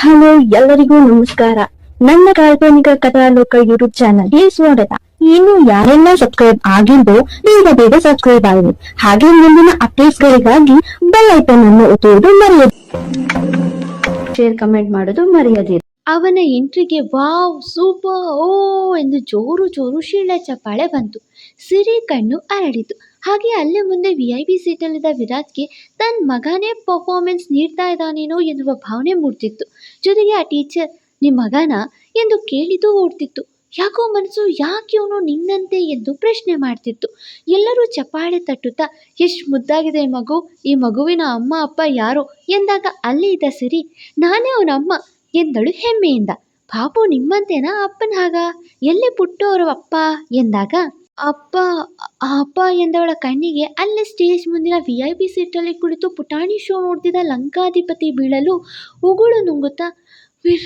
Hello, ಎಲ್ಲರಿಗೂ ನಮಸ್ಕಾರ. ನನ್ನ ಕಾಲ್ಪನಿಕ ಕಥಾಲೋಕ ಯೂಟ್ಯೂಬ್ ಚಾನಲ್ಗೆ ಸ್ವಾಗತ. ಇನ್ನು ಯಾರೆಲ್ಲ ಸಬ್ಸ್ಕ್ರೈಬ್ ಆಗಿದ್ದು ಬೇಗ ಬೇಗ ಸಬ್ಸ್ಕ್ರೈಬ್ ಆಗಿ. ಹಾಗೆ ಮುಂದಿನ ಅಪ್ಡೇಟ್ಸ್ ಗಳಿಗಾಗಿ ಬೆಲ್ ಐಕನ್ ಅನ್ನು ಒತ್ತುವುದು ಮರೆಯದು ಶೇರ್ ಕಮೆಂಟ್ ಮಾಡೋದು ಮರೆಯದಿರಿ. ಅವನ ಎಂಟ್ರಿಗೆ ವಾವ್, ಸೂಪರ್, ಓ, ಎಂದು ಜೋರು ಜೋರು ಶೀಳ ಚಪ್ಪಾಳೆ ಬಂತು. ಸಿರಿ ಕಣ್ಣು ಅರಳಿತು. ಹಾಗೆ ಅಲ್ಲೇ ಮುಂದೆ ವಿ ಐ ಪಿ ಸೀಟಲ್ಲಿದ್ದ ವಿರಾಟ್ಗೆ ತನ್ನ ಮಗನೇ ಪರ್ಫಾರ್ಮೆನ್ಸ್ ನೀಡ್ತಾ ಇದ್ದಾನೇನೋ ಎನ್ನುವ ಭಾವನೆ ಮೂಡ್ತಿತ್ತು. ಜೊತೆಗೆ ಆ ಟೀಚರ್ ನಿಮ್ಮ ಮಗನ? ಎಂದು ಕೇಳಿದ್ದು ಓಡ್ತಿತ್ತು. ಯಾಕೋ ಮನಸ್ಸು ಯಾಕೆ ಇವನು ನಿನ್ನಂತೆ ಎಂದು ಪ್ರಶ್ನೆ ಮಾಡ್ತಿತ್ತು. ಎಲ್ಲರೂ ಚಪ್ಪಾಳೆ ತಟ್ಟುತ್ತಾ, ಎಷ್ಟು ಮುದ್ದಾಗಿದೆ ಮಗು, ಈ ಮಗುವಿನ ಅಮ್ಮ, ಅಪ್ಪ ಯಾರೋ? ಎಂದಾಗ, ಅಲ್ಲೇ ಇದ್ದ ಸಿರಿ, ನಾನೇ ಅವನ ಅಮ್ಮ ಎಂದಳು ಹೆಮ್ಮೆಯಿಂದ. ಪಾಪು ನಿಮ್ಮಂತೆನಾ ಅಪ್ಪನ ಹಾಗ? ಎಲ್ಲಿ ಪುಟ್ಟೋರು ಅಪ್ಪ? ಎಂದಾಗ ಅಪ್ಪ ಅಪ್ಪ ಎಂದವಳ ಕಣ್ಣಿಗೆ ಅಲ್ಲೇ ಸ್ಟೇಜ್ ಮುಂದಿನ ವಿ ಐ ಪಿ ಸೀಟಲ್ಲಿ ಕುಳಿತು ಪುಟಾಣಿ ಶೋ ನೋಡ್ತಿದ್ದ ಲಂಕಾಧಿಪತಿ ಬೀಳಲು ಉಗುಳು ನುಂಗುತ್ತಾ, ವಿರ್,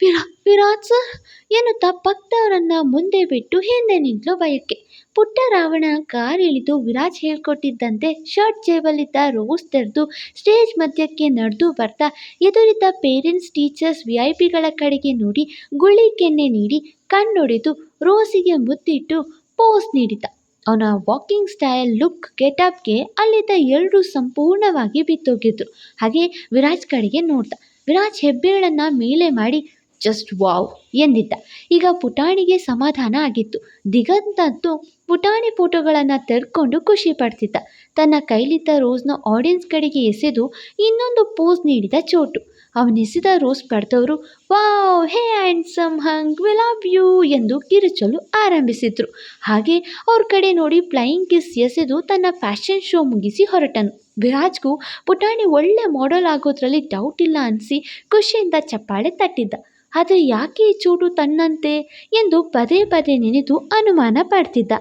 ವಿರಾ, ವಿರಾಟ್ ಸರ್, ಎನ್ನುತ್ತಾ ಪಕ್ಕದವರನ್ನ ಮುಂದೆ ಬಿಟ್ಟು ಹಿಂದೆ ನಿಂತಲು ಬಯಕೆ. ಪುಟ್ಟ ರಾವಣ ಕಾರ್ ಇಳಿದು ವಿರಾಜ್ ಹೇಳ್ಕೊಟ್ಟಿದ್ದಂತೆ ಶರ್ಟ್ ಜೇಬಲ್ಲಿದ್ದ ರೋಸ್ ತೆರೆದು ಸ್ಟೇಜ್ ಮಧ್ಯಕ್ಕೆ ನಡೆದು ಬರ್ತಾ, ಎದುರಿದ್ದ ಪೇರೆಂಟ್ಸ್ ಟೀಚರ್ಸ್ ವಿ ಐ ಪಿಗಳ ಕಡೆಗೆ ನೋಡಿ ಗುಳಿ ಕೆನ್ನೆ ನೀಡಿ ಕಣ್ಣೊಡೆದು ರೋಸಿಗೆ ಮುತ್ತಿಟ್ಟು ಪೋಸ್ ನೀಡಿದ. ಅವನ ವಾಕಿಂಗ್ ಸ್ಟೈಲ್ ಲುಕ್ ಗೆಟಪ್ಗೆ ಅಲ್ಲಿದ್ದ ಎಲ್ಲರೂ ಸಂಪೂರ್ಣವಾಗಿ ಬಿತ್ತೋಗಿದ್ರು ಹಾಗೆ ವಿರಾಜ್ ಕಡೆಗೆ ನೋಡ್ದ. ವಿರಾಜ್ ಹೆಬ್ಬೆರಳನ್ನ ಮೇಲೆ ಮಾಡಿ ಜಸ್ಟ್ ವಾವ್ ಎಂದಿದ್ದ. ಈಗ ಪುಟಾಣಿಗೆ ಸಮಾಧಾನ ಆಗಿತ್ತು. ದಿಗಂತದ್ದು ಪುಟಾಣಿ ಫೋಟೋಗಳನ್ನು ತೆರ್ಕೊಂಡು ಖುಷಿ ಪಡ್ತಿದ್ದ. ತನ್ನ ಕೈಲಿದ್ದ ರೋಸ್ನ ಆಡಿಯನ್ಸ್ ಕಡೆಗೆ ಎಸೆದು ಇನ್ನೊಂದು ಪೋಸ್ ನೀಡಿದ ಚೋಟು. ಅವನೆಸೆದ ರೋಸ್ ಪಡೆದವರು wow, hey handsome hunk, we love you ಎಂದು ಕಿರುಚಲು ಆರಂಭಿಸಿದರು. ಹಾಗೆ ಅವ್ರ ಕಡೆ ನೋಡಿ ಫ್ಲೈಯಿಂಗ್ ಕಿಸ್ ಎಸೆದು ತನ್ನ ಫ್ಯಾಷನ್ ಶೋ ಮುಗಿಸಿ ಹೊರಟನು. ವಿರಾಜ್ಗೂ, ಪುಟಾಣಿ ಒಳ್ಳೆ ಮಾಡೆಲ್ ಆಗೋದ್ರಲ್ಲಿ ಡೌಟ್ ಇಲ್ಲ ಅನಿಸಿ ಖುಷಿಯಿಂದ ಚಪ್ಪಾಳೆ ತಟ್ಟಿದ್ದ. ಆದರೆ ಯಾಕೆ ಈ ಚೋಟು ತನ್ನಂತೆ ಎಂದು ಪದೇ ಪದೇ ನೆನೆದು ಅನುಮಾನ ಪಡ್ತಿದ್ದ.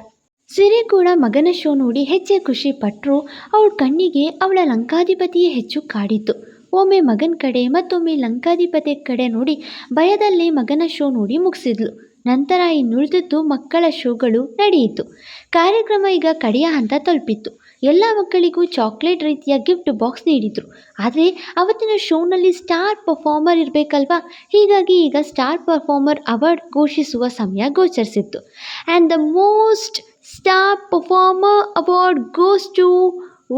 ಸಿರಿ ಕೂಡ ಮಗನ ಶೋ ನೋಡಿ ಹೆಚ್ಚೆ ಖುಷಿ ಪಟ್ಟರು ಅವಳ ಕಣ್ಣಿಗೆ ಅವಳ ಲಂಕಾಧಿಪತಿಯೇ ಹೆಚ್ಚು ಕಾಡಿತ್ತು. ಒಮ್ಮೆ ಮಗನ ಕಡೆ ಮತ್ತೊಮ್ಮೆ ಲಂಕಾಧಿಪತಿ ಕಡೆ ನೋಡಿ ಭಯದಲ್ಲಿ ಮಗನ ಶೋ ನೋಡಿ ಮುಗಿಸಿದ್ಲು. ನಂತರ ಇನ್ನುಳಿದದ್ದು ಮಕ್ಕಳ ಶೋಗಳು ನಡೆಯಿತು. ಕಾರ್ಯಕ್ರಮ ಈಗ ಕಡೆಯ ಹಂತ ತಲುಪಿತ್ತು. ಎಲ್ಲ ಮಕ್ಕಳಿಗೂ ಚಾಕ್ಲೇಟ್ ರೀತಿಯ ಗಿಫ್ಟ್ ಬಾಕ್ಸ್ ನೀಡಿದರು. ಆದರೆ ಅವತ್ತಿನ ಶೋನಲ್ಲಿ ಸ್ಟಾರ್ ಪರ್ಫಾರ್ಮರ್ ಇರಬೇಕಲ್ವಾ? ಹೀಗಾಗಿ ಈಗ ಸ್ಟಾರ್ ಪರ್ಫಾರ್ಮರ್ ಅವಾರ್ಡ್ ಘೋಷಿಸುವ ಸಮಯ ಗೋಚರಿಸಿತ್ತು. And the most star performer award goes to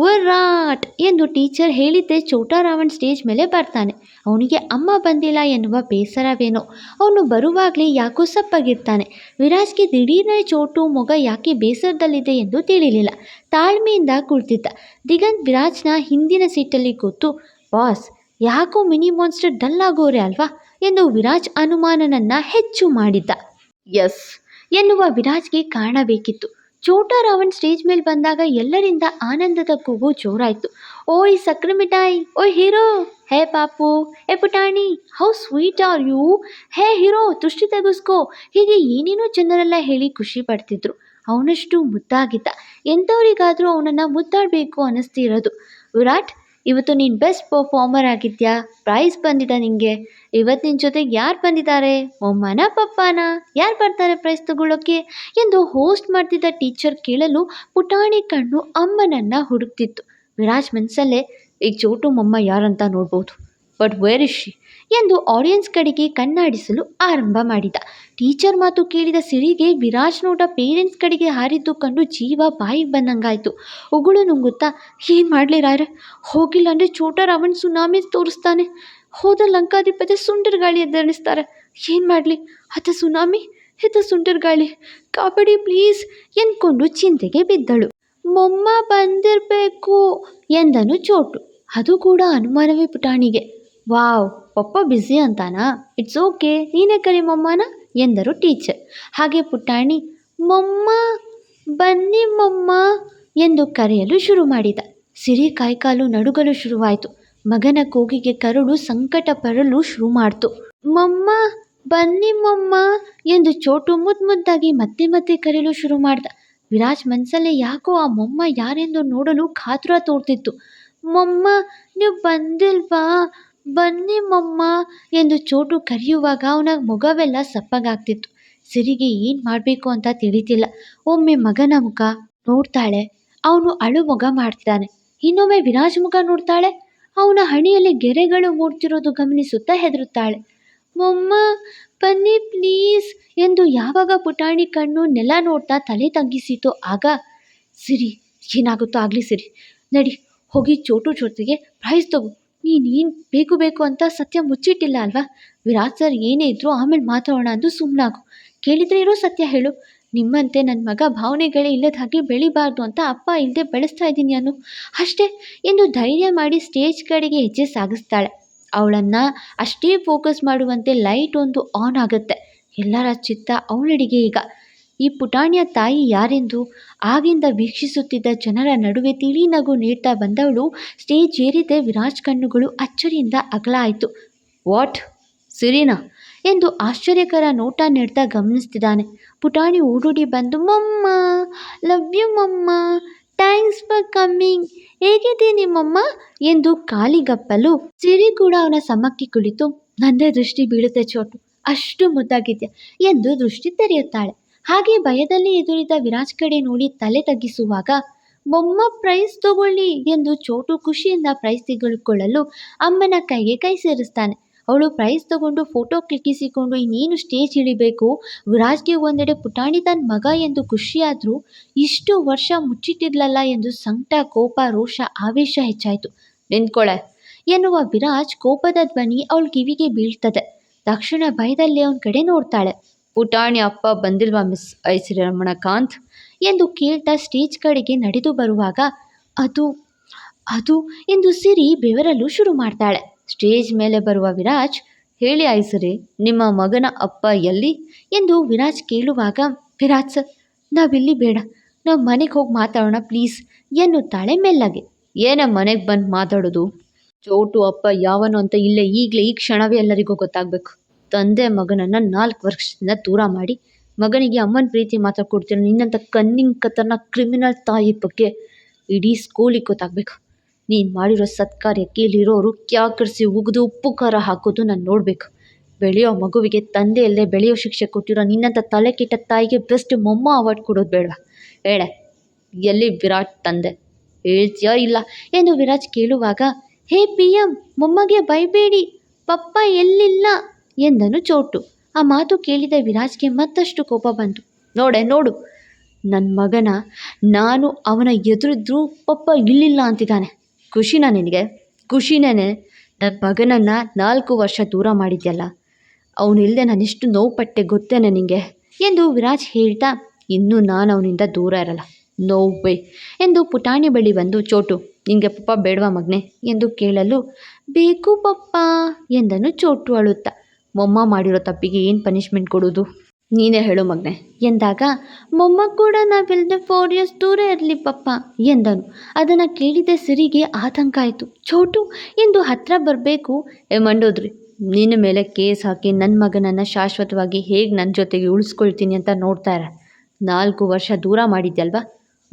Virat ಎಂದು ಟೀಚರ್ ಹೇಳಿದ್ದೆ ಚೋಟಾ ರಾವಣ್ ಸ್ಟೇಜ್ ಮೇಲೆ ಬರ್ತಾನೆ. ಅವನಿಗೆ ಅಮ್ಮ ಬಂದಿಲ್ಲ ಎನ್ನುವ ಬೇಸರವೇನೋ. ಅವನು ಬರುವಾಗಲೇ ಯಾಕೋ ಸಪ್ಪಾಗಿರ್ತಾನೆ. ವಿರಾಜ್ಗೆ ದಿಢೀರ್ನೆ ಚೋಟು ಮೊಗ ಯಾಕೆ ಬೇಸರದಲ್ಲಿದೆ ಎಂದು ತಿಳಿಲಿಲ್ಲ. ತಾಳ್ಮೆಯಿಂದ ಕುಳಿತಿದ್ದ. ದಿಗಂತ್ ವಿರಾಜ್ನ ಹಿಂದಿನ ಸೀಟಲ್ಲಿ ಕೂತು ಬಾಸ್ ಯಾಕೋ ಮಿನಿ ಮಾನ್ಸ್ಟರ್ ಡಲ್ ಆಗೋರೆ ಅಲ್ವಾ? ಎಂದು ವಿರಾಜ್ ಅನುಮಾನನನ್ನ ಹೆಚ್ಚು ಮಾಡಿದ್ದ. ಎಸ್. ಎನ್ನುವ ವಿರಾಜ್ಗೆ ಕಾಣಬೇಕಿತ್ತು. ಛೋಟಾ ರಾವಣ್ ಸ್ಟೇಜ್ ಮೇಲೆ ಬಂದಾಗ ಎಲ್ಲರಿಂದ ಆನಂದದ ಕೂಗು ಜೋರಾಯಿತು. ಓಯ್ ಸಕ್ರೆ ಮಿಠಾಯಿ, ಓಯ್ ಹೀರೋ. ಹೇ ಪಾಪು, ಹೇ ಪುಟಾಣಿ, how sweet are you. Hey hero, ತುಷ್ಟಿ ತೆಗೆಸ್ಕೋ. ಹೀಗೆ ಏನೇನೋ ಜನರೆಲ್ಲ ಹೇಳಿ ಖುಷಿ ಪಡ್ತಿದ್ರು. ಅವನಷ್ಟು ಮುದ್ದಾಗಿದ್ದ. ಎಂಥವರಿಗಾದರೂ ಅವನನ್ನು ಮುದ್ದಾಡಬೇಕು ಅನ್ನಿಸ್ತಿರೋದು. ವಿರಾಟ್ ಇವತ್ತು ನೀನು ಬೆಸ್ಟ್ ಪರ್ಫಾರ್ಮರ್ ಆಗಿದ್ಯಾ? ಪ್ರೈಸ್ ಬಂದಿದೆ ನಿನಗೆ ಇವತ್ತು ನಿನ್ನ ಜೊತೆಗೆ ಯಾರು ಬಂದಿದ್ದಾರೆ? ಒಮ್ಮನ ಪಪ್ಪಾನ. ಯಾರು ಬರ್ತಾರೆ ಪ್ರೈಸ್ ತಗೊಳ್ಳೋಕ್ಕೆ ಎಂದು ಹೋಸ್ಟ್ ಮಾಡ್ತಿದ್ದ ಟೀಚರ್ ಕೇಳಲು ಪುಟಾಣಿ ಕಣ್ಣು ಅಮ್ಮನನ್ನು ಹುಡುಕ್ತಿತ್ತು. ವಿರಾಜ್ ಮನಸ್ಸಲ್ಲೇ ಈಗ ಚೋಟು ಮೊಮ್ಮ ಯಾರಂತ ನೋಡ್ಬೋದು. ಬಟ್ ವೇರ್ ಇಸ್ ಶಿ ಎಂದು ಆಡಿಯನ್ಸ್ ಕಡೆಗೆ ಕಣ್ಣಾಡಿಸಲು ಆರಂಭ ಮಾಡಿದ. ಟೀಚರ್ ಮಾತು ಕೇಳಿದ ಸಿರಿಗೆ ವಿರಾಜ್ ನೋಟ ಪೇರೆಂಟ್ಸ್ ಕಡೆಗೆ ಹಾರಿದ್ದು ಕಂಡು ಜೀವ ಬಾಯಿ ಬಂದಂಗಾಯಿತು. ಉಗುಳು ನುಂಗುತ್ತಾ, ಏನು ಮಾಡಲಿ ರಾಯ್ರೆ? ಹೋಗಿಲ್ಲ ಅಂದರೆ ಚೋಟ ರಾವಣ್ ಸುನಾಮಿ ತೋರಿಸ್ತಾನೆ. ಹೋದ ಲಂಕಾಧಿಪತಿ ಸುಂಟರ್ ಗಾಳಿ ಎದ್ದಣಿಸ್ತಾರೆ ಏನು ಮಾಡಲಿ? ಅಥ ಸುನಾಮಿ? ಹಿತ ಸುಂಟರ್ ಗಾಳಿ? ಕಾಪಾಡಿ ಪ್ಲೀಸ್ ಎಂದ್ಕೊಂಡು ಚಿಂತೆಗೆ ಬಿದ್ದಳು. ಮೊಮ್ಮ ಬಂದಿರಬೇಕು, ಎಂದನು ಚೋಟು. ಅದು ಕೂಡ ಅನುಮಾನವೇ ಪುಟಾಣಿಗೆ. ವಾವ್, ಪಪ್ಪ ಬ್ಯುಸಿ ಅಂತಾನಾ? ಇಟ್ಸ್ ಓಕೆ ನೀನೇ ಕರಿ ಮೊಮ್ಮನ? ಎಂದರು ಟೀಚರ್ ಹಾಗೆ ಪುಟಾಣಿ ಮೊಮ್ಮ, ಬನ್ನಿ ಮೊಮ್ಮ ಎಂದು ಕರೆಯಲು ಶುರು ಮಾಡಿದ. ಸಿರಿ ಕಾಯ್ಕಾಲು ನಡುಗಲು ಶುರುವಾಯಿತು. ಮಗನ ಕೂಗಿಗೆ ಕರುಳು ಸಂಕಟ ಬರಲು ಶುರು ಮಾಡ್ತು. ಮಮ್ಮ, ಬನ್ನಿ ಮೊಮ್ಮ ಎಂದು ಚೋಟು ಮುದ್ದು ಮುದ್ದಾಗಿ ಮತ್ತೆ ಮತ್ತೆ ಕರೆಯಲು ಶುರು ಮಾಡ್ದ. ವಿರಾಜ್ ಮನಸ್ಸಲ್ಲೇ ಯಾಕೋ ಆ ಮೊಮ್ಮ ಯಾರೆಂದು ನೋಡಲು ಕಾತುರ ತೋರ್ತಿತ್ತು. ಮೊಮ್ಮ, ನೀವು ಬಂದಿಲ್ವಾ? ಬನ್ನಿ ಮಮ್ಮ ಎಂದು ಚೋಟು ಕರೆಯುವಾಗ ಅವನ ಮುಖವೆಲ್ಲ ಸಪ್ಪಗಾಗ್ತಿತ್ತು. ಸಿರಿಗೆ ಏನು ಮಾಡಬೇಕು ಅಂತ ತಿಳಿತಿಲ್ಲ. ಒಮ್ಮೆ ಮಗನ ಮುಖ ನೋಡ್ತಾಳೆ. ಅವನು ಅಳು ಮುಖ ಮಾಡ್ತಿದ್ದಾನೆ. ಇನ್ನೊಮ್ಮೆ ವಿರಾಜ್ ಮುಖ ನೋಡ್ತಾಳೆ. ಅವನ ಹಣೆಯಲ್ಲಿ ಗೆರೆಗಳು ಮೂಡ್ತಿರೋದು ಗಮನಿಸುತ್ತಾ ಹೆದರುತ್ತಾಳೆ. ಮೊಮ್ಮ, ಬನ್ನಿ ಪ್ಲೀಸ್ ಎಂದು ಯಾವಾಗ ಪುಟಾಣಿ ಕಣ್ಣು ನೆಲ ನೋಡ್ತಾ ತಲೆ ತಗ್ಗಿಸಿತು ಆಗ, ಸಿರಿ, ಏನಾಗುತ್ತೋ ಆಗಲಿ ಸಿರಿ, ನಡಿ, ಹೋಗಿ ಚೋಟು ಜೊತೆಗೆ ಪ್ರೈಸ್ ತಗೋ. ನೀನು ಏನು ಬೇಕು ಬೇಕು ಅಂತ ಸತ್ಯ ಮುಚ್ಚಿಟ್ಟಿಲ್ಲ ಅಲ್ವಾ? ವಿರಾಟ್ ಸರ್ ಏನೇ ಇದ್ರೂ ಆಮೇಲೆ ಮಾತಾಡೋಣ ಅಂದು ಸುಮ್ಮನಾಗು ಕೇಳಿದ್ರೆ ಇರೋ ಸತ್ಯ ಹೇಳು. ನಿಮ್ಮಂತೆ ನನ್ನ ಮಗ ಭಾವನೆಗಳೇ ಇಲ್ಲದ ಹಾಗೆ ಬೆಳಿಬಾರ್ದು ಅಂತ ಅಪ್ಪ ಇಲ್ಲದೆ ಬೆಳೆಸ್ತಾ ಇದ್ದೀನಿ ನಾನು ಅಷ್ಟೇ, ಎಂದು ಧೈರ್ಯ ಮಾಡಿ ಸ್ಟೇಜ್ ಕಡೆಗೆ ಹೆಜ್ಜೆ ಸಾಗಿಸ್ತಾಳೆ. ಅವಳನ್ನು ಅಷ್ಟೇ ಫೋಕಸ್ ಮಾಡುವಂತೆ ಲೈಟ್ ಒಂದು ಆನ್ ಆಗುತ್ತೆ. ಎಲ್ಲರ ಚಿತ್ತ ಅವಳಡಿಗೆ ಈಗ. ಈ ಪುಟಾಣಿಯ ತಾಯಿ ಯಾರೆಂದು ಆಗಿಂದ ವೀಕ್ಷಿಸುತ್ತಿದ್ದ ಜನರ ನಡುವೆ ತಿಳಿ ನಗು ನೀಡ್ತಾ ಬಂದವಳು ಸ್ಟೇಜ್ ಏರಿದೆ ವಿರಾಜ್ ಕಣ್ಣುಗಳು ಅಚ್ಚರಿಯಿಂದ ಅಗಲಾಯಿತು. ವಾಟ್? ಸಿರಿನಾ? ಎಂದು ಆಶ್ಚರ್ಯಕರ ನೋಟ ನೀಡ್ತಾ ಗಮನಿಸ್ತಿದ್ದಾನೆ. ಪುಟಾಣಿ ಓಡೋಡಿ ಬಂದು, ಮಮ್ಮ ಲವ್ ಯು ಮಮ್ಮ. ಥ್ಯಾಂಕ್ಸ್ ಫಾರ್ ಕಮ್ಮಿಂಗ್ ಹೇಗಿದೆ ನಿಮ್ಮಮ್ಮ? ಎಂದು ಕಾಲಿಗಪ್ಪಲು ಸಿರಿ ಕೂಡ ಅವನ ಸಮಕ್ಕೆ ಕುಳಿತು, ನಂದೇ ದೃಷ್ಟಿ ಬೀಳುತ್ತೆ ಚೋಟು. ಅಷ್ಟು ಮುದ್ದಾಗಿದ್ಯಾ? ಎಂದು ದೃಷ್ಟಿ ತೆರೆಯುತ್ತಾಳೆ. ಹಾಗೆ ಭಯದಲ್ಲಿ ಎದುರಿದ ವಿರಾಜ್ ಕಡೆ ನೋಡಿ ತಲೆ ತಗ್ಗಿಸುವಾಗ, ಬೊಮ್ಮ ಪ್ರೈಸ್ ತಗೊಳ್ಳಿ ಎಂದು ಚೋಟು ಖುಷಿಯಿಂದ ಪ್ರೈಸ್ ತೆಗೆದುಕೊಳ್ಳಲು ಅಮ್ಮನ ಕೈಗೆ ಕೈ ಸೇರಿಸ್ತಾನೆ. ಅವಳು ಪ್ರೈಸ್ ತಗೊಂಡು ಫೋಟೋ ಕ್ಲಿಕ್ಕಿಸಿಕೊಂಡು, ಇನ್ನೇನು ಸ್ಟೇಜ್ ಇಳಿಬೇಕು ವಿರಾಜ್ಗೆ ಒಂದೆಡೆ ಪುಟಾಣಿ ತನ್ನ ಮಗ ಎಂದು ಖುಷಿಯಾದರೂ ಇಷ್ಟು ವರ್ಷ ಮುಚ್ಚಿಟ್ಟಿದ್ಲಲ್ಲ ಎಂದು ಸಂಕಟ, ಕೋಪ, ರೋಷ, ಆವೇಶ ಹೆಚ್ಚಾಯಿತು. ನಿಂತ್ಕೊಳೆ ಎನ್ನುವ ವಿರಾಜ್ ಕೋಪದ ಧ್ವನಿ ಅವಳ ಕಿವಿಗೆ ಬೀಳ್ತದೆ. ತಕ್ಷಣ ಭಯದಲ್ಲಿ ಅವನ ಕಡೆ ನೋಡ್ತಾಳೆ. ಪುಟಾಣಿ ಅಪ್ಪ ಬಂದಿಲ್ವಾ ಮಿಸ್ ಐಸಿರಿ ರಮಣಕಾಂತ್ ಎಂದು ಕೇಳ್ತಾ ಸ್ಟೇಜ್ ಕಡೆಗೆ ನಡೆದು ಬರುವಾಗ ಅದು ಅದು ಎಂದು ಸಿರಿ ಬೆವರಲು ಶುರು ಮಾಡ್ತಾಳೆ. ಸ್ಟೇಜ್ ಮೇಲೆ ಬರುವ ವಿರಾಜ್, ಹೇಳಿ ಐಸರಿ, ನಿಮ್ಮ ಮಗನ ಅಪ್ಪ ಎಲ್ಲಿ? ಎಂದು ವಿರಾಜ್ ಕೇಳುವಾಗ, ವಿರಾಜ್ ಸರ್, ನಾವಿಲ್ಲಿ ಬೇಡ. ನಾವು ಮನೆಗೆ ಹೋಗಿ ಮಾತಾಡೋಣ ಪ್ಲೀಸ್ ಎನ್ನುತ್ತಾಳೆ ಮೆಲ್ಲಗೆ. ಏನ ಮನೆಗೆ ಬಂದು ಮಾತಾಡೋದು? ಚೋಟು ಅಪ್ಪ ಯಾವನು ಅಂತ ಇಲ್ಲೇ ಈಗಲೇ ಈ ಕ್ಷಣವೇ ಎಲ್ಲರಿಗೂ ಗೊತ್ತಾಗಬೇಕು. ತಂದೆ ಮಗನನ್ನು ನಾಲ್ಕು ವರ್ಷದಿಂದ ದೂರ ಮಾಡಿ ಮಗನಿಗೆ ಅಮ್ಮನ ಪ್ರೀತಿ ಮಾತ್ರ ಕೊಡ್ತಿರೋ ನಿನ್ನಂಥ ಕನ್ನಿಂಗ್ ಕತನ ಕ್ರಿಮಿನಲ್ ತಾಯಿ ಬಗ್ಗೆ ಇಡೀ ಸ್ಕೂಲಿಗೆ ಗೊತ್ತಾಗಬೇಕು. ನೀನು ಮಾಡಿರೋ ಸತ್ಕಾರ್ಯಕ್ಕೆ ಇಲ್ಲಿರೋರು ಕ್ಯಾಕರಿಸಿ ಉಗಿದು ಉಪ್ಪು ಖಾರ ಹಾಕೋದು ನಾನು ನೋಡಬೇಕು. ಬೆಳೆಯೋ ಮಗುವಿಗೆ ತಂದೆ ಇಲ್ಲದೆ ಬೆಳೆಯೋ ಶಿಕ್ಷೆ ಕೊಟ್ಟಿರೋ ನಿನ್ನಂಥ ತಲೆ ಕೆಟ್ಟ ತಾಯಿಗೆ ಬೆಸ್ಟ್ ಮೊಮ್ಮ ಅವಾರ್ಡ್ ಕೊಡೋದು ಬೇಡವಾ. ಹೇಳೆ, ಎಲ್ಲಿ ವಿರಾಟ್ ತಂದೆ? ಹೇಳ್ತೀಯೋ ಇಲ್ಲ? ಎಂದು ವಿರಾಜ್ ಕೇಳುವಾಗ, ಹೇ ಪಿ ಎಂ ಮೊಮ್ಮಗೆ ಬೈಬೇಡಿ ಪಪ್ಪ ಎಲ್ಲಿಲ್ಲ? ಎಂದನು ಚೋಟು. ಆ ಮಾತು ಕೇಳಿದ ವಿರಾಜ್ಗೆ ಮತ್ತಷ್ಟು ಕೋಪ ಬಂತು. ನೋಡೆ, ನೋಡು. ನನ್ನ ಮಗನ ನಾನು ಅವನ ಎದುರಿದ್ರೂ ಪಪ್ಪ ಇಲ್ಲಿಲ್ಲ ಅಂತಿದ್ದಾನೆ. ಖುಷಿನಾ ನಿನಗೆ? ಖುಷಿನೇ ನನ್ನ ಮಗನನ್ನು ನಾಲ್ಕು ವರ್ಷ ದೂರ ಮಾಡಿದ್ಯಲ್ಲ. ಅವನಿಲ್ಲದೆ ನಾನೆಷ್ಟು ನೋವು ಪಟ್ಟೆ ಗೊತ್ತೇನೆ ನಿನಗೆ ಎಂದು ವಿರಾಜ್ ಹೇಳ್ತಾ, ಇನ್ನೂ ನಾನು ಅವನಿಂದ ದೂರ ಇರಲ್ಲ. ನೋವು ಬೈ ಎಂದು ಪುಟಾಣಿ ಬಳಿ ಬಂದು, ಚೋಟು ನಿನಗೆ ಪಪ್ಪ ಬೇಡವಾ ಮಗನೆ? ಎಂದು ಕೇಳಲು, ಬೇಕು ಪಪ್ಪ ಎಂದನು ಚೋಟು ಅಳುತ್ತಾ. ಮೊಮ್ಮ ಮಾಡಿರೋ ತಪ್ಪಿಗೆ ಏನು ಪನಿಷ್ಮೆಂಟ್ ಕೊಡೋದು? ನೀನೇ ಹೇಳು ಮಗನೆ. ಎಂದಾಗ, ಮೊಮ್ಮ ಕೂಡ ನಾವಿಲ್ಲದೆ ಫೋರ್ ಇಯರ್ಸ್ ದೂರ ಇರಲಿ ಪಪ್ಪ ಎಂದನು. ಅದನ್ನು ಕೇಳಿದ ಸಿರಿಗೆ ಆತಂಕ ಆಯಿತು. ಚೋಟು ಎಂದು ಹತ್ರ ಬರಬೇಕು. ಏ, ಮಂಡೋದ್ರಿ, ನಿನ್ನ ಮೇಲೆ ಕೇಸ್ ಹಾಕಿ ನನ್ನ ಮಗನನ್ನು ಶಾಶ್ವತವಾಗಿ ಹೇಗೆ ನನ್ನ ಜೊತೆಗೆ ಉಳಿಸ್ಕೊಳ್ತೀನಿ ಅಂತ ನೋಡ್ತಾ ಇರ. ನಾಲ್ಕು ವರ್ಷ ದೂರ ಮಾಡಿದ್ಯಲ್ವಾ?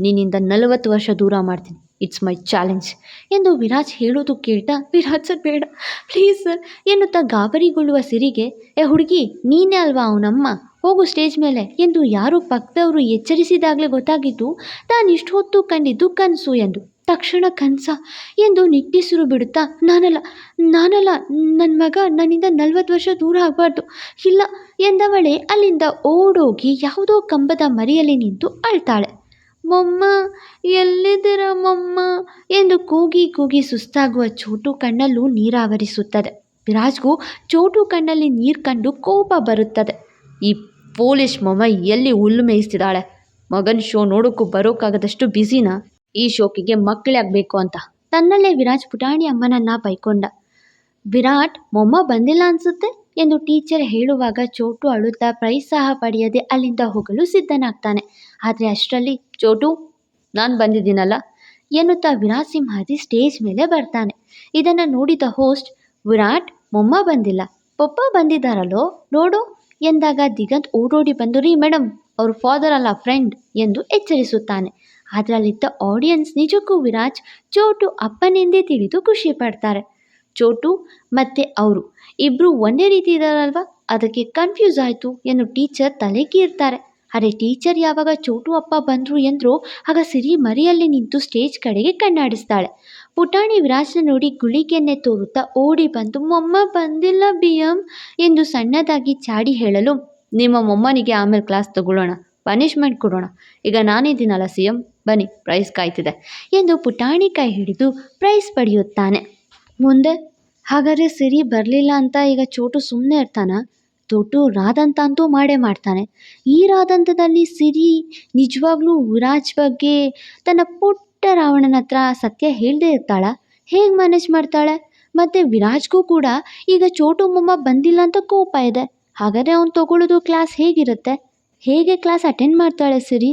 ನಿನ್ನಿಂದ ನಲವತ್ತು ವರ್ಷ ದೂರ ಮಾಡ್ತೀನಿ. ಇಟ್ಸ್ ಮೈ ಚಾಲೆಂಜ್ ಎಂದು ವಿರಾಜ್ ಹೇಳೋದು ಕೇಳ್ತಾ ವಿರಾಜ್ ಸರ್, ಬೇಡ. ಪ್ಲೀಸ್ ಸರ್ ಎನ್ನುತ್ತಾ ಗಾಬರಿಗೊಳ್ಳುವ ಸಿರಿಗೆ, ಏ ಹುಡುಗಿ, ನೀನೇ ಅಲ್ವಾ ಅವನಮ್ಮ? ಹೋಗು ಸ್ಟೇಜ್ ಮೇಲೆ. ಎಂದು ಯಾರು ಪಕ್ಕದವರು ಎಚ್ಚರಿಸಿದಾಗಲೇ ಗೊತ್ತಾಗಿದ್ದು, ತಾನು ಇಷ್ಟು ಹೊತ್ತು ಕಂಡಿದ್ದು ಕನಸು ಎಂದು. ತಕ್ಷಣ ಕನಸ ಎಂದು ನಿಟ್ಟಿಸಿರು ಬಿಡುತ್ತಾ, ನಾನಲ್ಲ ನಾನಲ್ಲ ನನ್ನ ಮಗ ನನ್ನಿಂದ ನಲ್ವತ್ತು ವರ್ಷ ದೂರ ಆಗಬಾರ್ದು. ಇಲ್ಲ ಎಂದವಳೆ ಅಲ್ಲಿಂದ ಓಡೋಗಿ ಯಾವುದೋ ಕಂಬದ ಮರಿಯಲ್ಲಿ ನಿಂತು ಅಳ್ತಾಳೆ. ಮೊಮ್ಮ, ಎಲ್ಲಿದ್ದೀರ ಮೊಮ್ಮ? ಎಂದು ಕೂಗಿ ಕೂಗಿ ಸುಸ್ತಾಗುವ ಚೋಟು ಕಣ್ಣಲ್ಲೂ ನೀರಾವರಿಸುತ್ತದೆ. ವಿರಾಜ್ಗೂ ಚೋಟು ಕಣ್ಣಲ್ಲಿ ನೀರು ಕಂಡು ಕೋಪ ಬರುತ್ತದೆ. ಈ ಪೋಲಿಶ್ ಮೊಮ್ಮ ಎಲ್ಲಿ ಹುಲ್ಲು ಮೇಯಿಸ್ತಿದ್ದಾಳೆ ಮಗನ ಶೋ ನೋಡೋಕ್ಕೂ ಬರೋಕ್ಕಾಗದಷ್ಟು ಬ್ಯುಸಿನಾ? ಈ ಶೋಕಿಗೆ ಮಕ್ಕಳೇ ಆಗಬೇಕು ಅಂತ. ತನ್ನಲ್ಲೇ ವಿರಾಜ್ ಪುಟಾಣಿ ಅಮ್ಮನನ್ನ ಬೈಕೊಂಡ ವಿರಾಟ್ ಮೊಮ್ಮ ಬಂದಿಲ್ಲ ಅನ್ಸುತ್ತೆ? ಎಂದು ಟೀಚರ್ ಹೇಳುವಾಗ ಚೋಟು ಅಳುತ್ತಾ ಪ್ರೈಸ್ ಪಡೆಯದೆ ಅಲ್ಲಿಂದ ಹೋಗಲು ಸಿದ್ಧನಾಗ್ತಾನೆ. ಆದರೆ ಅಷ್ಟರಲ್ಲಿ ಚೋಟು, ನಾನು ಬಂದಿದ್ದೀನಲ್ಲ? ಎನ್ನುತ್ತಾ ವಿರಾಟ್ ಸಿಂಹಾಜಿ ಸ್ಟೇಜ್ ಮೇಲೆ ಬರ್ತಾನೆ. ಇದನ್ನು ನೋಡಿದ ಹೋಸ್ಟ್, ವಿರಾಟ್, ಮೊಮ್ಮ ಬಂದಿಲ್ಲ. ಪಪ್ಪ ಬಂದಿದ್ದಾರಲ್ಲೋ? ನೋಡು ಎಂದಾಗ ದಿಗಂತ್ ಓಡೋಡಿ ಬಂದು, ರೀ ಮೇಡಮ್ ಅವ್ರ ಫಾದರ್ ಅಲ್ಲ ಫ್ರೆಂಡ್ ಎಂದು ಎಚ್ಚರಿಸುತ್ತಾನೆ. ಅದರಲ್ಲಿದ್ದ ಆಡಿಯನ್ಸ್ ನಿಜಕ್ಕೂ ವಿರಾಜ್, ಚೋಟು ಅಪ್ಪನೆಂದೇ ತಿಳಿದು ಖುಷಿ ಪಡ್ತಾರೆ. ಚೋಟು ಮತ್ತು ಅವರು. ಇಬ್ಬರು ಒಂದೇ ರೀತಿ ಇದ್ದಾರಲ್ವ? ಅದಕ್ಕೆ ಕನ್ಫ್ಯೂಸ್ ಆಯಿತು ಎಂದು ಟೀಚರ್ ತಲೆ ಕೀರ್ತಾರೆ. ಅರೆ ಟೀಚರ್ ಯಾವಾಗ ಚೋಟು ಅಪ್ಪ ಬಂದರು ಎಂದ್ರು, ಆಗ ಸಿರಿ ಮರಿಯಲ್ಲಿ ನಿಂತು ಸ್ಟೇಜ್ ಕಡೆಗೆ ಕಣ್ಣಾಡಿಸ್ತಾಳೆ. ಪುಟಾಣಿ ವಿರಾಜ್ನ ನೋಡಿ ಗುಳಿಗೆಯನ್ನೇ ತೋರುತ್ತಾ ಓಡಿ ಬಂದು, ಮೊಮ್ಮ ಬಂದಿಲ್ಲ ಬಿ ಎಂ ಎಂದು ಸಣ್ಣದಾಗಿ ಚಾಡಿ ಹೇಳಲು, ನಿಮ್ಮ ಮೊಮ್ಮನಿಗೆ ಆಮೇಲೆ ಕ್ಲಾಸ್ ತಗೊಳ್ಳೋಣ ಪನಿಷ್ಮೆಂಟ್ ಕೊಡೋಣ. ಈಗ ನಾನಿದ್ದೀನಲ್ಲ ಸಿ ಎಂ ಬನ್ನಿ ಪ್ರೈಸ್ ಕಾಯ್ತಿದೆ ಎಂದು ಪುಟಾಣಿ ಕೈ ಹಿಡಿದು ಪ್ರೈಸ್ ಪಡೆಯುತ್ತಾನೆ. ಮುಂದೆ, ಹಾಗಾದರೆ ಸಿರಿ ಬರಲಿಲ್ಲ ಅಂತ ಈಗ ಚೋಟು ಸುಮ್ಮನೆ ಇರ್ತಾನ? ಚೋಟು ರಾದಂತ ಅಂತೂ ಮಾಡೇ ಮಾಡ್ತಾನೆ. ಈ ರಾದಂತದಲ್ಲಿ ಸಿರಿ ನಿಜವಾಗ್ಲೂ ವಿರಾಜ್ ಬಗ್ಗೆ ತನ್ನ ಪುಟ್ಟ ರಾವಣನ ಹತ್ರ ಸತ್ಯ ಹೇಳದೇ ಇರ್ತಾಳ. ಹೇಗೆ ಮ್ಯಾನೇಜ್ ಮಾಡ್ತಾಳೆ? ಮತ್ತು ವಿರಾಜ್ಗೂ ಕೂಡ ಈಗ ಚೋಟು ಮೊಮ್ಮ ಬಂದಿಲ್ಲ ಅಂತ ಕೋಪ ಇದೆ. ಹಾಗಾದರೆ ಅವ್ನು ತಗೊಳ್ಳೋದು ಕ್ಲಾಸ್ ಹೇಗಿರುತ್ತೆ? ಹೇಗೆ ಕ್ಲಾಸ್ ಅಟೆಂಡ್ ಮಾಡ್ತಾಳೆ ಸಿರಿ?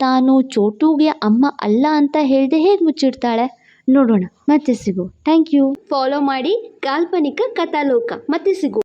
ತಾನು ಚೋಟುಗೆ ಅಮ್ಮ ಅಲ್ಲ ಅಂತ ಹೇಳದೆ ಹೇಗೆ ಮುಚ್ಚಿಡ್ತಾಳೆ? ನೋಡೋಣ, ಮತ್ತೆ ಸಿಗು. ಥ್ಯಾಂಕ್ ಯು ಫಾಲೋ ಮಾಡಿ ಕಾಲ್ಪನಿಕ ಕಥಾಲೋಕ, ಮತ್ತೆ ಸಿಗು.